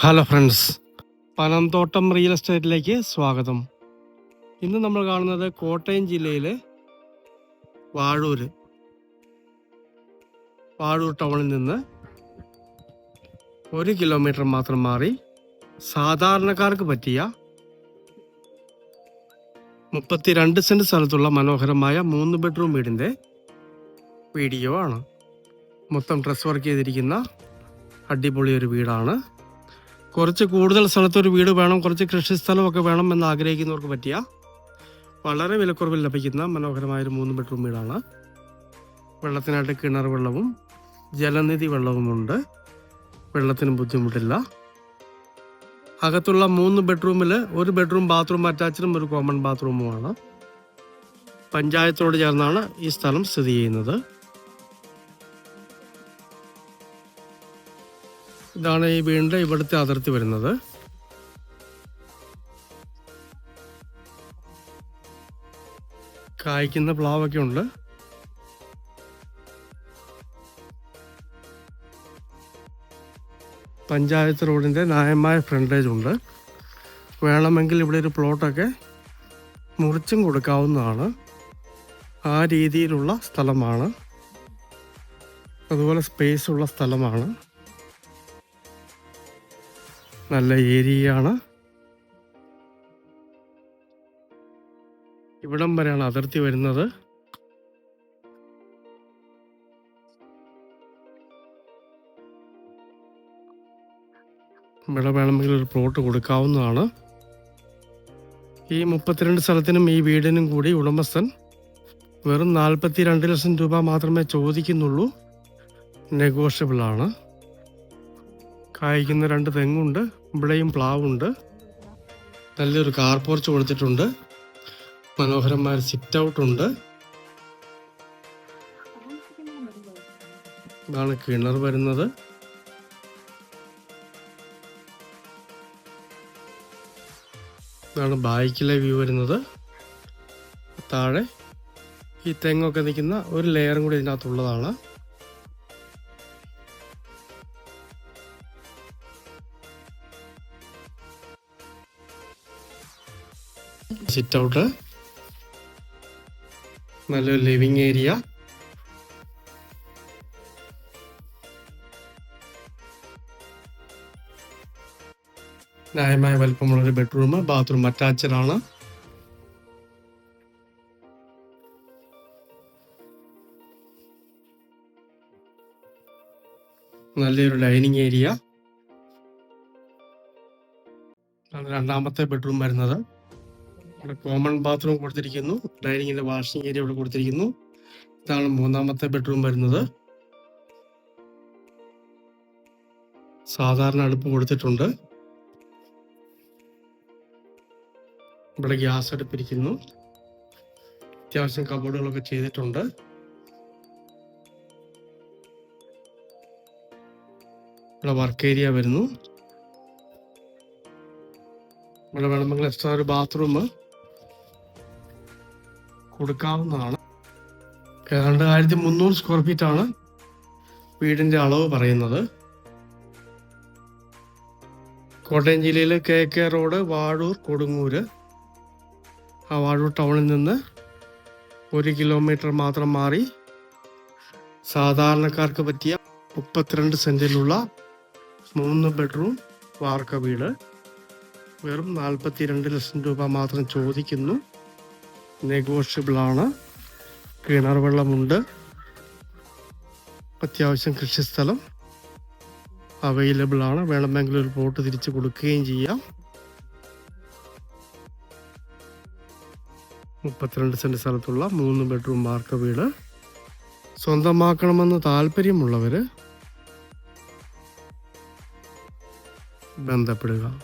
Hello friends Panamthottam real എസ്റ്റേറ്റിലേക്ക് സ്വാഗതം. ഇന്ന് നമ്മൾ കാണുന്നത് കോട്ടയം ജില്ലയിലെ വാഴൂർ വാഴൂർ ടൗണിൽ നിന്ന് ഒരു കിലോമീറ്റർ മാത്രം മാറി സാധാരണക്കാർക്ക് പറ്റിയ മുപ്പത്തിരണ്ട് സെന്റ് സ്ഥലത്തുള്ള മനോഹരമായ മൂന്ന് ബെഡ്റൂം വീടിന്റെ വീഡിയോ ആണ്. മൊത്തം ഡ്രസ് വർക്ക് ചെയ്തിരിക്കുന്ന അടിപൊളി ഒരു വീടാണ്. കുറച്ച് കൂടുതൽ സ്ഥലത്ത് ഒരു വീട് വേണം കുറച്ച് കൃഷിസ്ഥലമൊക്കെ വേണം എന്ന് ആഗ്രഹിക്കുന്നവർക്ക് പറ്റിയ വളരെ വിലക്കുറവിൽ ലഭിക്കുന്ന മനോഹരമായ ഒരു മൂന്ന് ബെഡ്റൂം വീടാണ്. വെള്ളത്തിനായിട്ട് കിണർ വെള്ളവും ജലനിധി വെള്ളവുമുണ്ട് വെള്ളത്തിന് ബുദ്ധിമുട്ടില്ല. അകത്തുള്ള മൂന്ന് ബെഡ്റൂമിൽ ഒരു ബെഡ്റൂം ബാത്റൂം അറ്റാച്ചഡും ഒരു കോമൺ ബാത്റൂമുമാണ്. പഞ്ചായത്തോട് ചേർന്നാണ് ഈ സ്ഥലം സ്ഥിതി ചെയ്യുന്നത്. ഇതാണ് ഈ വീണ്ടും ഇവിടുത്തെ അതിർത്തി വരുന്നത്. കായ്ക്കുന്ന പ്ലാവൊക്കെ ഉണ്ട്. പഞ്ചായത്ത് റോഡിന്റെ ന്യായമായ ഫ്രണ്ടേജ് ഉണ്ട്. വേണമെങ്കിൽ ഇവിടെ ഒരു പ്ലോട്ടൊക്കെ മുറിച്ചും കൊടുക്കാവുന്നതാണ്. ആ രീതിയിലുള്ള സ്ഥലമാണ്. അതുപോലെ സ്പേസ് ഉള്ള സ്ഥലമാണ്. നല്ല ഏരിയയാണ്. ഇവിടം വരെയാണ് അതിർത്തി വരുന്നത്. ഇവിടെ വേണമെങ്കിൽ ഒരു പ്ലോട്ട് കൊടുക്കാവുന്നതാണ്. ഈ മുപ്പത്തിരണ്ട് സ്ഥലത്തിനും ഈ വീടിനും കൂടി ഉടമസ്ഥൻ വെറും നാൽപ്പത്തി രണ്ട് ലക്ഷം രൂപ മാത്രമേ ചോദിക്കുന്നുള്ളൂ. നെഗോഷ്യബിൾ ആണ്. കായ്ക്കുന്ന രണ്ട് തെങ്ങുണ്ട് ഇവിടെയും പ്ലാവുണ്ട്. നല്ലൊരു കാർ പോർച്ച് കൊടുത്തിട്ടുണ്ട്. മനോഹരമായ സിറ്റ് ഔട്ട് ഉണ്ട്. ഇതാണ് കിണർ വരുന്നത്. ഇതാണ് ബാക്കിലെ വ്യൂ വരുന്നത്. താഴെ ഈ തെങ്ങൊക്കെ നിൽക്കുന്ന ഒരു ലെയറും കൂടി ഇതിനകത്തുള്ളതാണ്. സിറ്റ് ഔട്ട് നല്ലൊരു ലിവിങ് ഏരിയ ന്യായമായ വലിപ്പമുള്ളൊരു ബെഡ്റൂം ബാത്റൂം അറ്റാച്ച്ഡ് ആണ്. നല്ലൊരു ഡൈനിങ് ഏരിയ രണ്ടാമത്തെ ബെഡ്റൂം വരുന്നത്. ഇവിടെ കോമൺ ബാത്റൂം കൊടുത്തിരിക്കുന്നു. ഡൈനിങ്ങിന്റെ വാഷിംഗ് ഏരിയ ഇവിടെ കൊടുത്തിരിക്കുന്നു. ഇതാണ് മൂന്നാമത്തെ ബെഡ്റൂം വരുന്നത്. സാധാരണ അടുപ്പ് കൊടുത്തിട്ടുണ്ട്. ഇവിടെ ഗ്യാസ് അടുപ്പിരിക്കുന്നു. അത്യാവശ്യം കബോർഡുകളൊക്കെ ചെയ്തിട്ടുണ്ട്. ഇവിടെ വർക്ക് ഏരിയ വരുന്നു. ഇവിടെ വേണമെങ്കിൽ എക്സ്ട്രാ ഒരു ബാത്റൂം കൊടുക്കാവുന്നതാണ്. ഏതാണ്ട് ആയിരത്തി മുന്നൂറ് സ്ക്വയർ ഫീറ്റ് ആണ് വീടിന്റെ അളവ് പറയുന്നത്. കോട്ടയം ജില്ലയിലെ K K road Vazhoor Kodungoor. ആ വാഴൂർ ടൗണിൽ നിന്ന് ഒരു കിലോമീറ്റർ മാത്രം മാറി സാധാരണക്കാർക്ക് പറ്റിയ മുപ്പത്തിരണ്ട് സെന്റിലുള്ള മൂന്ന് ബെഡ്റൂം വാർക്ക വീട്. വെറും നാൽപ്പത്തിരണ്ട് ലക്ഷം രൂപ മാത്രം ചോദിക്കുന്നു. നെഗോഷ്യബിൾ ആണ് കിണർ വെള്ളമുണ്ട്. അത്യാവശ്യം കൃഷിസ്ഥലം അവൈലബിൾ ആണ് വേണമെങ്കിൽ ഒരു പ്ലോട്ട് തിരിച്ചു കൊടുക്കുകയും ചെയ്യാം. മുപ്പത്തിരണ്ട് സെന്റ് സ്ഥലത്തുള്ള മൂന്ന് ബെഡ്റൂം മാർക്ക വീട്. സ്വന്തമാക്കണമെന്ന് താല്പര്യമുള്ളവര് ബന്ധപ്പെടുക.